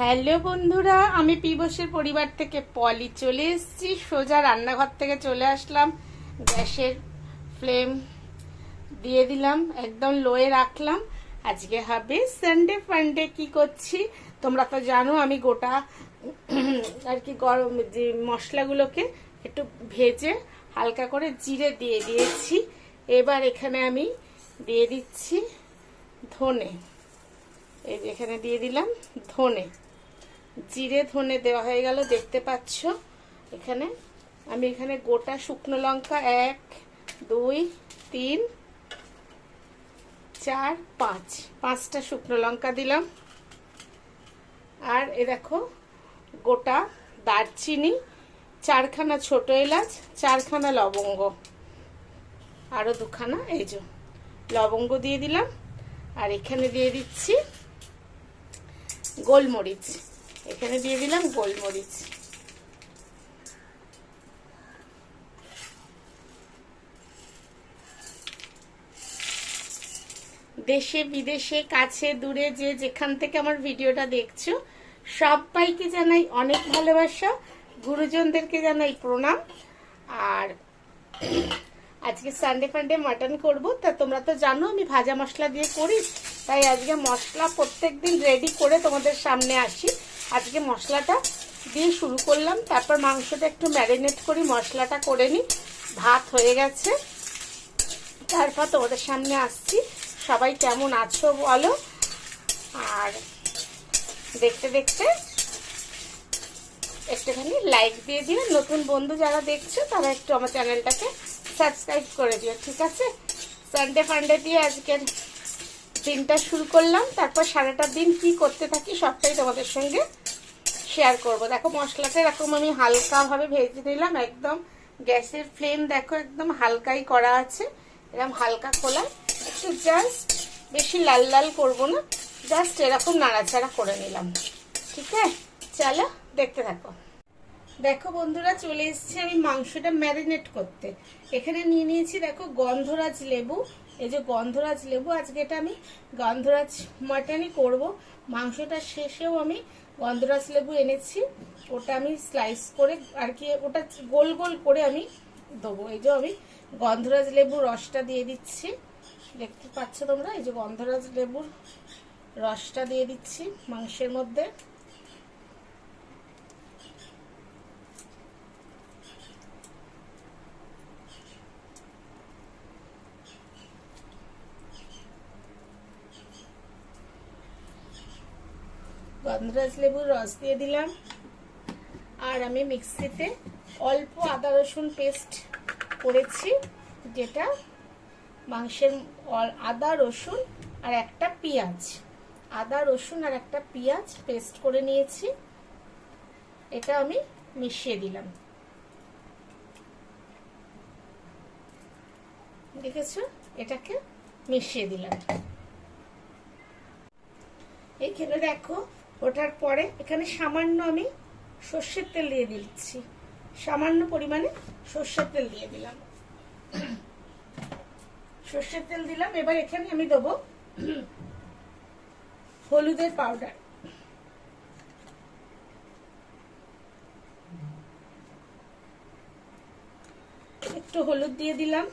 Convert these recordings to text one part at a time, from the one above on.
Hello বন্ধুরা, আমি পিবসের পরিবার থেকে পলি চলে এসেছি। সোজা রান্নাঘর থেকে চলে আসলাম। গ্যাসের ফ্লেম দিয়ে দিলাম, একদম লোয়ে রাখলাম। আজকে হবে সানডে ফান্ডে কি করছি? তোমরা তো জানো, আমি গোটা আর কি গরম যে মশলাগুলোকে একটু ভেজে হালকা করে জিরে দিয়ে দিয়েছি। এবার এখানে আমি দিয়ে দিচ্ছি ধনে। এই এখানে দিয়ে দিলাম ধনে। জিরে ধনে দেওয়া হয়ে গেল, দেখতে পাচ্ছ? এখানে আমি এখানে গোটা শুকনো লঙ্কা এক, দুই, তিন, চার, পাঁচ। পাঁচটা শুকনো লঙ্কা দিলাম। আর এ দেখো, গোটা দারচিনি, চারখানা ছোট এলাচ, চারখানা লবঙ্গ। আরও দুখানা, এই যে, লবঙ্গ দিয়ে দিলাম। আর এখানে দিয়ে দিচ্ছি গোলমরিচ। এখানে দিয়ে দিলাম গোলমরিচ। দেশে, বিদেশে, কাছে, দূরে, যে যেখান থেকে আমার ভিডিওটা দেখছ, সবাইকে জানাই অনেক ভালোবাসা। গুরুজনদেরকে জানাই প্রণাম। আর আজকে সানডে ফান্ডে মাটন করব। তা তোমরা তো জানো, আমি ভাজা মশলা দিয়ে করি। তাই আজকে মশলা প্রত্যেক দিন রেডি করে তোমাদের সামনে আসি। আজকে মশলাটা দিয়ে শুরু করলাম। তারপর মাংসটা একটু ম্যারিনেট করি, মশলাটা করে নিই। ভাত হয়ে গেছে। তারপর তোমাদের সামনে আসছি। সবাই কেমন আছো বলো? আর দেখতে দেখতে একটুখানি লাইক দিয়ে দিও। নতুন বন্ধু যারা দেখছ, তারা একটু আমার চ্যানেলটাকে সাবস্ক্রাইব করে দিও, ঠিক আছে? সানডে ফান্ডে দিয়ে আজকের দিনটা শুরু করলাম। তারপর সারাটা দিন কি করতে থাকি সবটাই তোমাদের সঙ্গে শেয়ার করব। দেখো, মশলাটা এরকম আমি হালকাভাবে ভেজে নিলাম, একদম গ্যাসের ফ্লেম দেখো, একদম হালকাই করা আছে। এরকম হালকা খোলায়। একটু জাস্ট বেশি লাল লাল করব না জাস্ট এরকম নাড়াচাড়া করে নিলাম। ঠিক আছে? চলো, দেখতে থাকো। দেখো বন্ধুরা, চলে এসেছি আমি মাংসটা ম্যারিনেট করতে। এখানে নিয়ে নিয়েছি, দেখো, গন্ধরাজ লেবু। এই যে গন্ধরাজ লেবু, আজকে এটা আমি গন্ধরাজ মাটনই করব। মাংসটা শেষেও আমি গন্ধরাজ লেবু এনেছি। ওটা আমি স্লাইস করে আর কি, ওটা গোল গোল করে আমি দেবো। এই যে আমি গন্ধরাজ লেবুর রসটা দিয়ে দিচ্ছি। দেখতে পাচ্ছ তোমরা? এই যে গন্ধরাজ লেবুর রসটা দিয়ে দিচ্ছি মাংসের মধ্যে। গন্ধরাজ লেবুর রস দিয়ে দিলাম। আর আমি মিক্সিতে অল্প আদা রসুন পেস্ট করেছি, যেটা মাংসের আদা রসুন আর একটা পেঁয়াজ। আদা রসুন আর একটা পেঁয়াজ পেস্ট করে নিয়েছি। এটা আমি মিশিয়ে দিলাম। দেখেছ? এটাকে মিশিয়ে দিলাম। এইখানে দেখো। ওঠার পরে এখানে সামান্য আমি সর্ষের তেল দিয়ে দিচ্ছি। সামান্য পরিমাণে সর্ষের তেল দিয়ে দিলাম। সর্ষের তেল দিলাম, এবার এখানে আমি দেবো হলুদের পাউডার। একটু হলুদ দিয়ে দিলাম।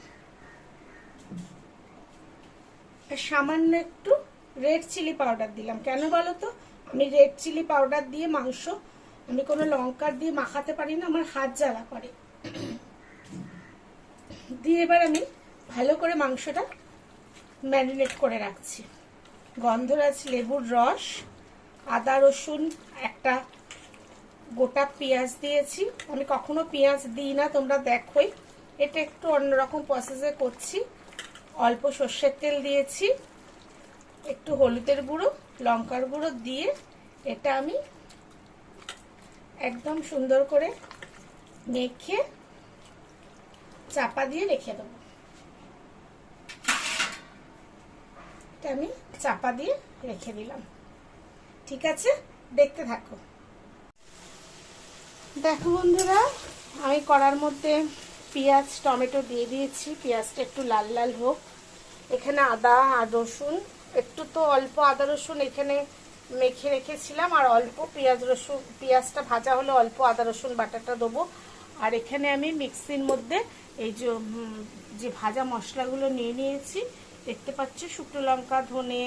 সামান্য একটু রেড চিলি পাউডার দিলাম। কেন বলো তো? আমি রেড চিলি পাউডার দিয়ে মাংস, আমি কোনো লঙ্কার দিয়ে মাখাতে পারি না, আমার হাত জ্বালা করে। দিয়ে এবার আমি ভালো করে মাংসটা ম্যারিনেট করে রাখছি। গন্ধরাজ লেবুর রস, আদা, রসুন, একটা গোটা পেঁয়াজ দিয়েছি। আমি কখনো পেঁয়াজ দিই না, তোমরা দেখোই। এটা একটু অন্যরকম প্রসেসে করছি। অল্প সর্ষের তেল দিয়েছি। একটু হলুদের গুঁড়ো, লঙ্কার গুঁড়ো দিয়ে এটা আমি একদম সুন্দর করে মেখে চাপা দিয়ে রেখে দেবো। এটা আমি চাপা দিয়ে রেখে দিলাম। ঠিক আছে? দেখতে থাকো। দেখো বন্ধুরা, আমি কড়ার মধ্যে পেঁয়াজ, টমেটো দিয়ে দিয়েছি। পেঁয়াজটা একটু লাল লাল হোক। এখানে আদা আর রসুন একটু তো অল্প আদা রসুন এখানে মেখে রেখেছিলাম, আর অল্প পেঁয়াজ রসুন, পেঁয়াজটা ভাজা হলে অল্প আদা রসুন বাটাটা দেবো। আর এখানে আমি মিক্সির মধ্যে এই যে যে ভাজা মশলাগুলো নিয়ে নিয়েছি, দেখতে পাচ্ছ শুকনো লঙ্কা, ধনে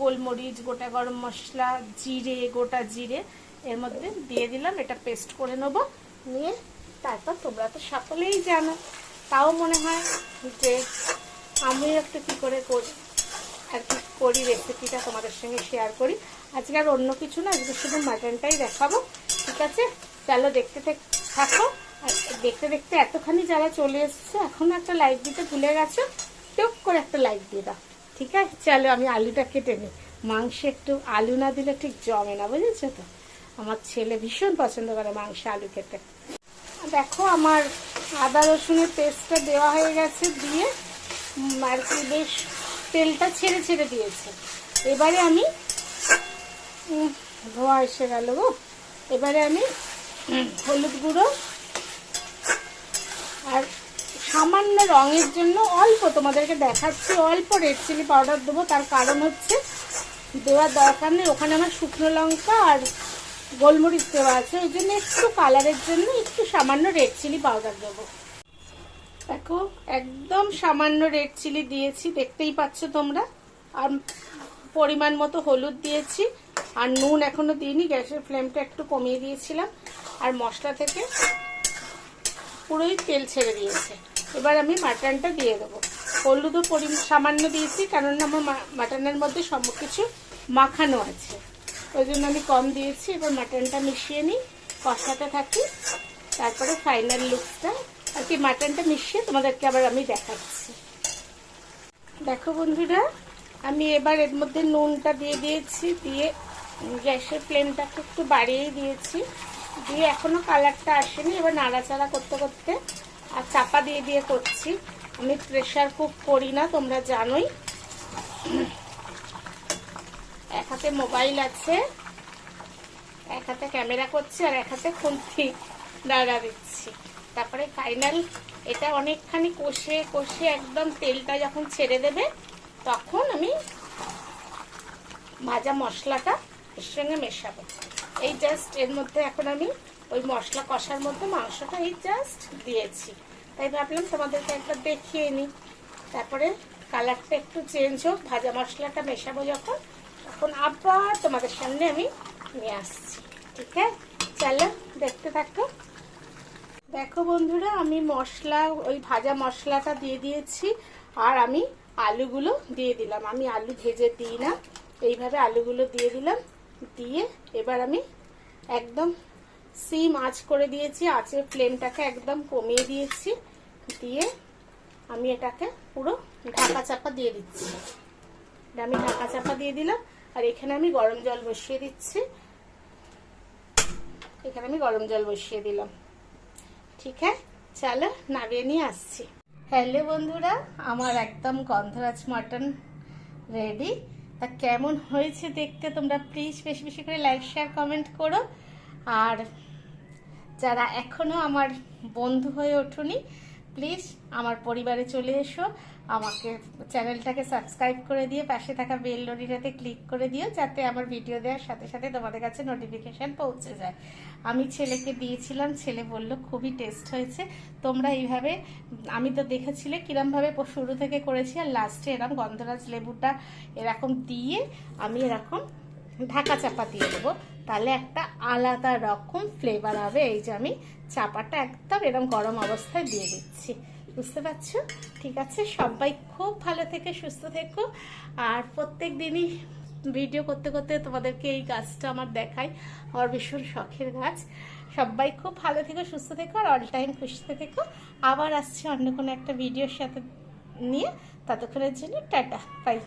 গোলমরিচ, গোটা গরম মশলা, জিরে, গোটা জিরে, এর মধ্যে দিয়ে দিলাম, এটা পেস্ট করে নেব। নিয়ে তারপর তোমরা তো সকলেই জানো, তাও মনে হয় যে আমি একটু কী করে করি। আর কি করি রেসিপিটা তোমাদের সঙ্গে শেয়ার করি। আজকে আর অন্য কিছু না, আজকে শুধু মাটনটাই দেখাবো, ঠিক আছে? চলো দেখতে থাক- দেখতে দেখতে এতখানি যারা চলে এসছে, এখনও একটা লাইক দিতে ভুলে গেছো, টুক করে একটা লাইক দিয়ে দাও, ঠিক আছে? চলো, আমি আলুটা কেটে নিই। মাংসে একটু আলু না দিলে ঠিক জমে না, বুঝেছ তো? আমার ছেলে ভীষণ পছন্দ করে মাংসে আলু খেতে। দেখো, আমার আদা রসুনের পেস্টটা দেওয়া হয়ে গেছে দিয়ে আর কি বেশ তেলটা ছেড়ে ছেড়ে দিয়েছে। এবারে আমি ধোয়া এসে গেল গো। এবারে আমি হলুদ গুঁড়ো আর সামান্য রঙের জন্য অল্প, তোমাদেরকে দেখাচ্ছি, অল্প রেড চিলি পাউডার দেবো। তার কারণ হচ্ছে, দেওয়ার দরকার নেই। ওখানে আমার শুকনো লঙ্কা আর গোলমরিচ দেওয়া আছে। ওই জন্য একটু কালারের জন্য একটু সামান্য রেড চিলি পাউডার দেবো। দেখো, একদম সামান্য রেড চিলি দিয়েছি, দেখতেই পাচ্ছ তোমরা। আর পরিমাণ মতো হলুদ দিয়েছি, আর নুন এখনও দিইনি, গ্যাসের ফ্লেমটা একটু কমিয়ে দিয়েছিলাম। আর মশলা থেকে পুরোই তেল ছেড়ে দিয়েছে। এবার আমি মাটনটা দিয়ে দেবো। হলুদও পরি সামান্য দিয়েছি কারণ আমার মাটনের মধ্যে সব কিছু মাখানো আছে। ওই জন্য আমি কম দিয়েছি। এবার মাটনটা মিশিয়ে নিই, কষাতে থাকি। তারপরে ফাইনাল লুকটা আর কি মাটনটা মিশিয়ে তোমাদেরকে আবার আমি দেখাচ্ছি। দেখো বন্ধুরা, আমি এবার এর মধ্যে নুনটা দিয়ে দিয়েছি, দিয়ে গ্যাসের ফ্লেমটাকে একটু বাড়িয়ে দিয়েছি। দিয়ে এখনও কালারটা আসেনি, এবার নাড়াচাড়া করতে করতে আর চাপা দিয়ে দিয়ে করছি। আমি প্রেশার কুক করি না, তোমরা জানোই। এক হাতে মোবাইল আছে, এক হাতে ক্যামেরা করছি আর এক হাতে খুন্তি দাঁড়া দিচ্ছি। তারপরে ফাইনাল এটা অনেকখানি কষে কষে একদম তেলটা যখন ছেড়ে দেবে, তখন আমি ভাজা মশলাটা এর সঙ্গে মেশাবো। এই জাস্ট এর মধ্যে এখন আমি ওই মশলা কষার মধ্যে মাংসটা এই জাস্ট দিয়েছি। তাই ভাবলাম তোমাদেরকে একবার দেখিয়ে নিই। তারপরে কালারটা একটু চেঞ্জ হোক, ভাজা মশলাটা মেশাবো যখন, তখন আবার তোমাদের সামনে আমি নিয়ে আসছি। ঠিক আছে? চলো, দেখতে থাকো। দেখো বন্ধুরা, আমি মশলা, ওই ভাজা মশলাটা দিয়ে দিয়েছি, আর আমি আলুগুলো দিয়ে দিলাম। আমি আলু ভেজে দিই না, এইভাবে আলুগুলো দিয়ে দিলাম। দিয়ে এবার আমি একদম সিম আঁচ করে দিয়েছি, আঁচের ফ্লেমটাকে একদম কমিয়ে দিয়েছি। দিয়ে আমি এটাকে পুরো ঢাকা চাপা দিয়ে দিচ্ছি। আমি ঢাকা চাপা দিয়ে দিলাম, আর এখানে আমি গরম জল বসিয়ে দিচ্ছি। এখানে আমি গরম জল বসিয়ে দিলাম। ঠিক আছে? চলো নামিয়ে নিয়ে আসছি। হ্যালো বন্ধুরা, আমার একদম গন্ধরাজ মাটন রেডি তা কেমন হয়েছে দেখতে তোমরা প্লিজ বেশি বেশি করে লাইক শেয়ার কমেন্ট করো। আর যারা এখনও আমার বন্ধু হয়ে ওঠুনি প্লিজ আমার পরিবারে চলে এসো। আমাকে চ্যানেলটাকে সাবস্ক্রাইব করে দিয়ে পাশে থাকা বেল নোটিটাতে ক্লিক করে দিও, যাতে আমার ভিডিও দেওয়ার সাথে সাথে তোমাদের কাছে নোটিফিকেশান পৌঁছে যায়। আমি ছেলেকে দিয়েছিলাম, ছেলে বলল, খুবই টেস্ট হয়েছে। তোমরা এইভাবে, আমি তো দেখেছিলে কিরমভাবে শুরু থেকে করেছি আর লাস্টে এরকম গন্ধরাজ লেবুটা এরকম দিয়ে আমি এরকম ঢাকা চাপা দিয়ে দেবো। তাহলে একটা আলাদা রকম ফ্লেভার হবে। এই যে আমি চাপাটা একদম এরকম গরম অবস্থায় দিয়ে দিচ্ছি। বুঝতে পারছ? ঠিক আছে, সবাই খুব ভালো থেকে, সুস্থ থেকো। আর প্রত্যেক দিনই ভিডিও করতে করতে তোমাদেরকে এই গাছটা আমার দেখাই। আমার ভীষণ শখের গাছ। সবাই খুব ভালো থেকো, সুস্থ থেকো, আর অল টাইম খুশিতে থেকো। আবার আসছে অন্য কোনো একটা ভিডিওর সাথে নিয়ে। ততক্ষণের জন্য টাটা বাই